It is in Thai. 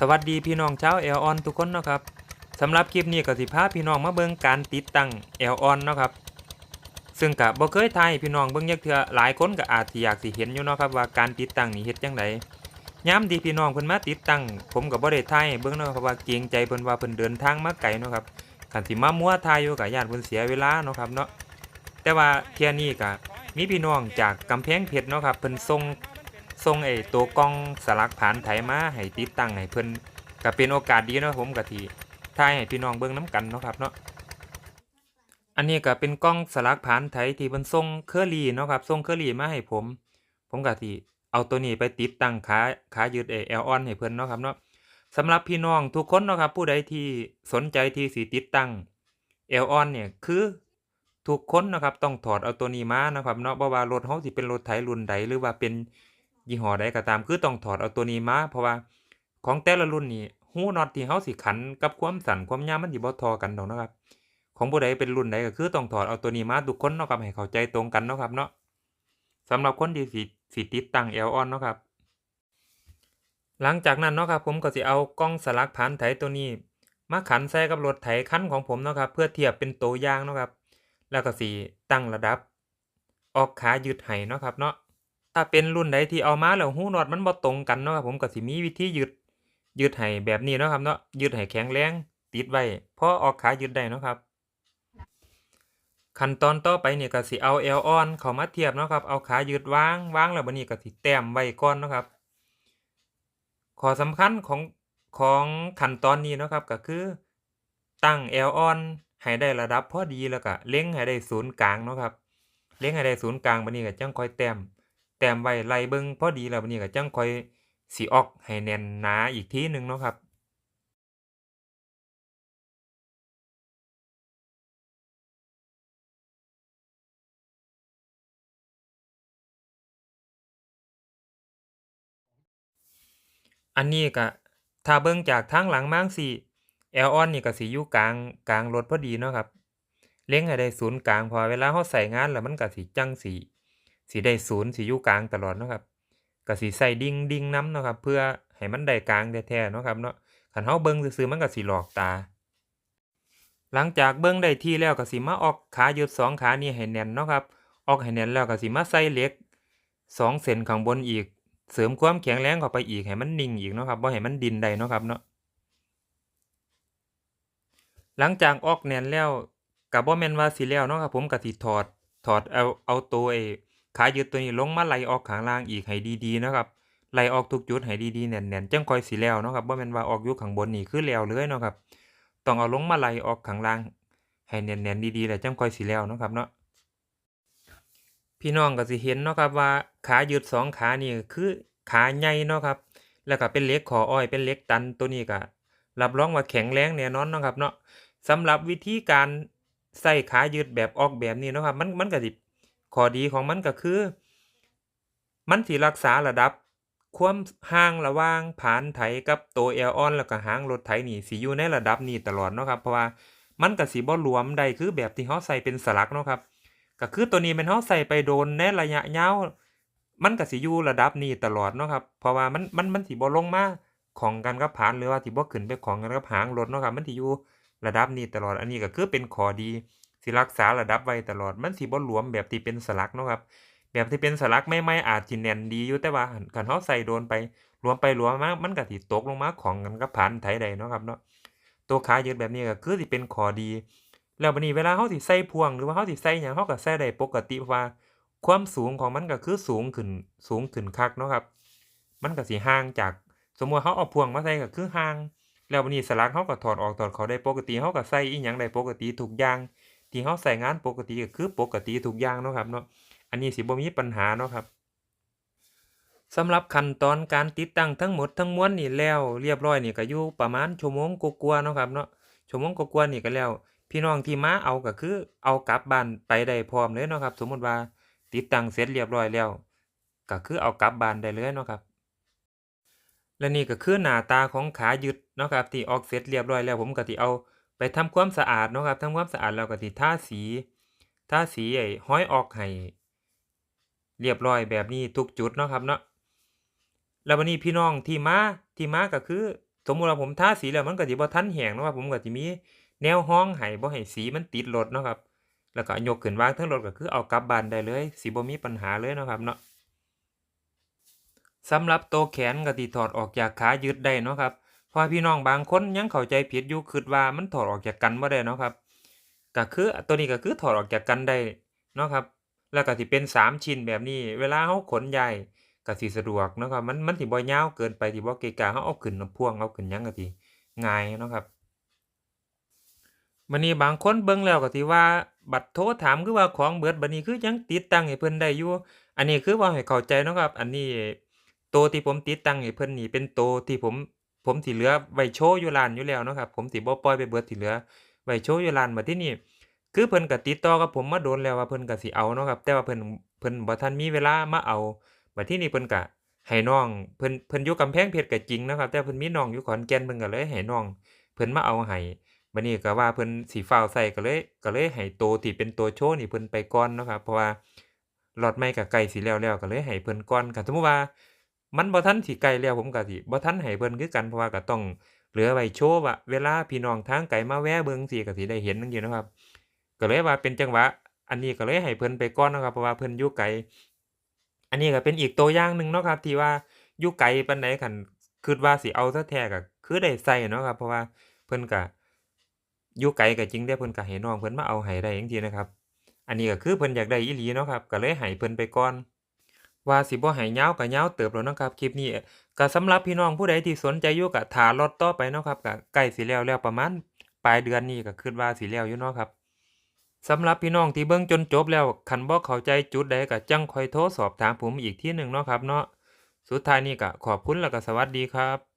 สวัสดีพี่น้องชาวแอลออนทุกคนเนาะครับสำหรับคลิปนี้ก็สิพาพี่น้องมาเบิ่งการติดตั้งแอลออนเนาะครับ ซึ่งก็บ่เคยทายพี่น้องเบิ่งยักเทื่อหลายคนก็อาจสิอยากสิเห็นอยู่เนาะครับว่าการติดตั้งนี่เฮ็ดจังไดยามที่พี่น้องเพิ่นมาติดตั้ง ผมก็บ่ได้ทายเบิ่งเนาะครับว่าเกรงใจเพิ่นว่าเพิ่นเดินทางมาไกลเนาะครับคันสิมามัวทายอยู่ก็ย่านเพิ่นเสียเวลาเนาะครับเนาะแต่ว่าเที่ยนี้ก็มีพี่น้องจากกำแพงเพชรเนาะครับเพิ่นส่ง ส่งไอ้ตัวกล้องสลักผ่านไถมาให้ติดตั้งให้เพิ่นก็เป็นโอกาสดีเนาะผมก็ที่ถ่ายให้พี่น้องเบิ่งน้กันเนาะครับเนาะอันนี้ก็เป็นกล้องสลักผ่านไถที่เพิ่นส่งเคอรี่เนาะครับส่งเคอรี่มาให้ผม ผมก็ที่เอาตัวนี้ไปติดตั้งขาขายึดไอ้แอลออนให้เพิ่นเนาะครับเนาะสำหรับพี่น้องทุกคนเนาะครับผู้ใดที่สนใจที่สิติดตั้งแอลออนเนี่ยคือทุกคนนะครับต้องถอดเอาตัวนี้มานะครับเนาะเบ่ว่ารถเฮาสิเป็นรถไถรุ่นใดหรือว่าเป็น ยี่ห้อใดก็ตามคือต้องถอดเอาตัวนี้มา เพราะว่าของแต่ละรุ่นนี่หูน็อตที่เฮาสิขันกับความสั้นความยาวมันสิบ่ท่ากันดอกนะครับ ของผู้ใดเป็นรุ่นใดก็คือต้องถอดเอาตัวนี้มาทุกคนเนาะครับให้เข้าใจตรงกันเนาะครับเนาะสำหรับคนที่สิสิติดตั้ง L on เนาะครับ หลังจากนั้นเนาะครับผมก็สิเอากล้องสลักผ่านไถตัวนี้ มาขันใส่กับรถไถคันของผมเนาะครับเพื่อเทียบเป็นตัวอย่างเนาะครับ แล้วก็สิตั้งระดับ ออกขายึดให้เนาะครับเนาะ ถ้าเป็นรุ่นใดที่เอามาแล้วหูนอตมันบ่ตรงกันเนาะครับผมก็สิมีวิธียึดยึดให้แบบนี้เนาะครับเนาะยึดให้แข็งแรงติดไว้พอออกขายึดได้เนาะครับ ขั้นตอนต่อไปเนี่ยก็สิเอาเอลออนเข้ามาเทียบเนาะครับเอาขายึดวางวางแล้วบัดนี้ก็สิแต้มไว้ก่อนเนาะครับข้อสำคัญของของขั้นตอนนี้เนาะครับก็คือตั้งเอลออนให้ได้ระดับพอดีแล้วก็เล็งให้ได้ศูนย์กลางเนาะครับ เล็งให้ได้ศูนย์กลางบัดนี้ก็จังค่อยแต้ม แต้มไว้ไล่เบิ่งพอดีแล้วบัดนี้ก็จังค่อยสิออกให้แน่นหนาอีกทีหนึ่งเนาะครับอันนี้ก็ถ้าเบิ่งจากทางหลังมาจั่งซี้แอลออนนี่ก็สิอยู่กลางกลางรถพอดีเนาะครับ เล็งให้ได้ศูนย์กลางพราะว่าเวลาเราใช้งานแล้วมันก็สิจังสิ สิได้ศูนย์สิอยู่กลางตลอดเนาะครับก็สิใส่ดิ่งดิ่งน้ำเนาะครับเพื่อให้มันได้กลางแท้ๆเนาะครับเนาะคันเฮาเบิ่งซื่อๆมันก็สิหลอกตา หลังจากเบิ่งได้ที่แล้วก็สิมาออกขายึดสองขานี้ให้แน่นเนาะครับออกให้แน่นแล้วก็สิมาใส่เหล็กสองเส้นข้างบนอีก เสริมความแข็งแรงเข้าไปอีกให้มันนิ่งอีกเนาะครับบ่ให้มันดินได้เนาะครับเนาะหลังจากออกแน่นแล้วก็บ่แม่นว่าสิแล้วเนาะครับผมก็สิถอดถอดเอาเอาตัวไอ้ ขายึดตัวนี้ลงมาไหลออกข้างล่างอีกให้ดีๆนะครับไหลออกทุกจุดให้ดีๆแน่นๆจังคอยสิแล้วนะครับบ่แม่นว่าออกอยู่ข้างบนนี่คือแล้วเลยนะครับต้องเอาลงมาไหลออกข้างล่างให้แน่นๆดีๆแล้วจังคอยสิแล้วนะครับเนาะพี่น้องก็สิเห็นเนาะครับว่าขายึดสองขานี่คือขาใหญ่เนาะครับ แล้วก็เป็นเล็กขออ้อยเป็นเล็กตันตัวนี้ก็รับรองว่าแข็งแรงแน่นอนเนาะครับเนาะสำหรับวิธีการใส่ขายึดแบบออกแบบนี้เนาะครับมันมันก็สิ ข้อดีของมันก็คือ มันสิรักษาระดับ ความห่างระว่างผานไถกับตัวแอลออน แล้วก็หางรถไถนี่สิอยู่ในระดับนี้ตลอดเนาะครับเพราะว่ามันก็สิบ่หลวมได้คือแบบที่เฮาใส่เป็นสลักเนาะครับก็คือตัวนี้ม่นเฮาใส่ไปโดนในระยะยาวมันก็สิอยู่ระดับนี้ตลอดเนาะครับเพราะว่ามันมันมันสิบ่ลงมาของกันกับผานหรือว่าสิบ่ขึ้นไปของกันกับหางรถเนาะครับมันสิอยู่ระดับนี้ตลอดอันนี้ก็คือเป็นข้อดี สิรักษาระดับไว้ตลอด มันสิบ่หลวมแบบที่เป็นสลักเนาะครับ แบบที่เป็นสลักใหม่อาจสิแน่นดีอยู่แต่ว่าคันเฮาใส่โดนไปหลวมไปหลวมมามันก็สิตกลงมาของกันกับผานไถได้เนาะครับเนาะตัวขายึดแบบนี้ก็คือสิเป็นข้อดี แล้วบัดนี้เวลาเฮาสิใส่พวงหรือว่าเฮาสิใส่หยังเฮาก็ใส่ได้ปกติเพราะว่า ความสูงของมันก็คือสูงขึ้นสูงขึ้นคักเนาะครับ มันก็สิห่างจากสมมุติเฮาเอาพวงมาใส่ก็คือห่างแล้วบัดนี้สลักเฮาก็ถอดออกถอดเข้าได้ปกติเฮาก็ใส่อีหยังได้ปกติทุกอย่าง ที่เฮาใช้งานปกติก็คือปกติทุกอย่างเนาะครับเนาะอันนี้สิบ่มีปัญหาเนาะครับสำหรับขั้นตอนการติดตั้งทั้งหมดทั้งมวลนี่แล้วเรียบร้อยนี่ก็อยู่ประมาณชั่วโมงกว่าๆเนาะครับเนาะชั่วโมงกว่าๆนี่ก็แล้ว พี่น้องที่มาเอาก็คือเอากลับบ้านไปได้พร้อมเลยเนาะครับ สมมติว่าติดตั้งเสร็จเรียบร้อยแล้วก็คือเอากลับบ้านได้เลยเนาะครับ และนี่ก็คือหน้าตาของขายึดเนาะครับที่ออกเสร็จเรียบร้อยแล้วผมก็สิเอา ไปทำความสะอาดเนาะครับทำความสะอาดแล้วก็สิทาสีทาสีไอ้ห้อยออกให้เรียบร้อยแบบนี้ทุกจุดเนาะครับเนาะแล้วบัดนี้พี่น้องที่มาที่มาก็คือ สมมุติว่าผมทาสีแล้วมันก็สิบ่ทันแห้งเนาะครับผมก็สิมีแนวห้องให้บ่ให้สีมันติดรถเนาะครับแล้วก็ยกขึ้นวางเทิงรถก็คือเอากลับบ้านได้เลยสิบ่มีปัญหาเลยเนาะครับเนาะสำหรับตัวแขนก็สิถอดออกจากขายึดได้เนาะครับ ว่าพี่น้องบางคนยังเข้าใจผิดอยู่คิดว่ามันถอดออกจากกันบ่ได้เนาะครับก็คือตัวนี้ก็คือถอดออกจากกันได้เนาะครับ แล้วก็สิเป็นสามชิ้นแบบนี้ เวลาเราขนย้ายก็สิสะดวกเนาะครับ มันมันสิบ่ยาวเกินไปสิบ่เกะกะเราเอาขึ้นพ่วงเอาขึ้นยังก็สิง่ายเนาะครับบัดนี้บางคนเบิ่งแล้วก็สิว่าบัดโทรถามคือว่าของเบิดบัดนี้คือยังติดตั้งให้เพิ่นได้อยู่ อันนี้คือเว้าให้เข้าใจเนาะครับ อันนี้โตที่ผมติดตั้งให้เพิ่นนี่เป็นโตที่ผม ผมสิเหลือไว้โชว์อยู่ร้านอยู่แล้วเนาะครับผมสิบ่ปล่อยไปเบิดที่เหลือไว้โชว์อยู่ร้านบัดที่นี้คือเพิ่นก็ติดต่อกับผมมาโดนแล้วว่าเพิ่นก็สิเอาเนาะครับแต่ว่าเพิ่นเพิ่นบ่ทันมีเวลามาเอาบัดที่นี้เพิ่นก็ให้น้องเพิ่นเพิ่นอยู่กำแพงเพชรก็จริงนะครับ แต่เพิ่นมีน้องอยู่ขอนแก่นเพิ่นก็เลยให้น้อง เพิ่นมาเอาให้บัดนี้ก็ว่าเพิ่นสิฟ้าใช้ก็เลยก็เลยให้โตที่เป็นตัวโชว์นี่เพิ่นไปก่อนเนาะครับเพราะว่าหลอตใหม่ก็ใกล้สิแล้วแล้วก็เลยให้เพิ่นก่อนคันสมมุติว่า มันบ่ทันสิใกล้แล้วผมก็สิบ่ทันให้เพิ่นคือกันเพราะว่าก็ต้องเหลือไว้โชว์ว่าเวลาพี่น้องทางไกลมาแวะเบิ่งจั่งสีก็สิได้เห็นจั่งซี้เนะครับ ก็เลยว่าเป็นจังหวะ อันนี้ก็เลยให้เพิ่นไปก่อนนะครับเพราะว่าเพิ่นอยู่ไกล อันนี้ก็เป็นอีกตัวอย่างหนึ่งเนาะครับที่ว่าอยู่ไกลปานใดคันคิดว่าสิเอาแท้ก็คือได้ใช้เนาะครับเพราะว่าเพิ่นก็อยู่ไกลก็จริงแต่เพิ่นก็ให้น้องเพิ่นมาเอาให้ได้จังซี้นะครับ อันนี้ก็คือเพิ่นอยากได้อีหลีเนาะครับก็เลยให้เพิ่นไปก่อน ว่าสิบ่ให้ยาวก็ยาวเติบแล้วนะครับคลิปนี้ก็สำหรับพี่น้องผู้ใดที่สนใจอยู่ก็ท่าลดต่อไปเนาะครับก็ใกล้สิแล้วแล้วประมาณปลายเดือนนี้ก็คิดว่าสิแล้วอยู่เนาะครับสำหรับพี่น้องที่เบิ่งจนจบแล้วคันบ่เข้าใจจุดใดก็จังคอยโทรสอบถามผมอีกที่หนึ่งเนาะครับเนาะสุดท้ายนี้ก็ขอบคุณแล้วก็สวัสดีครับ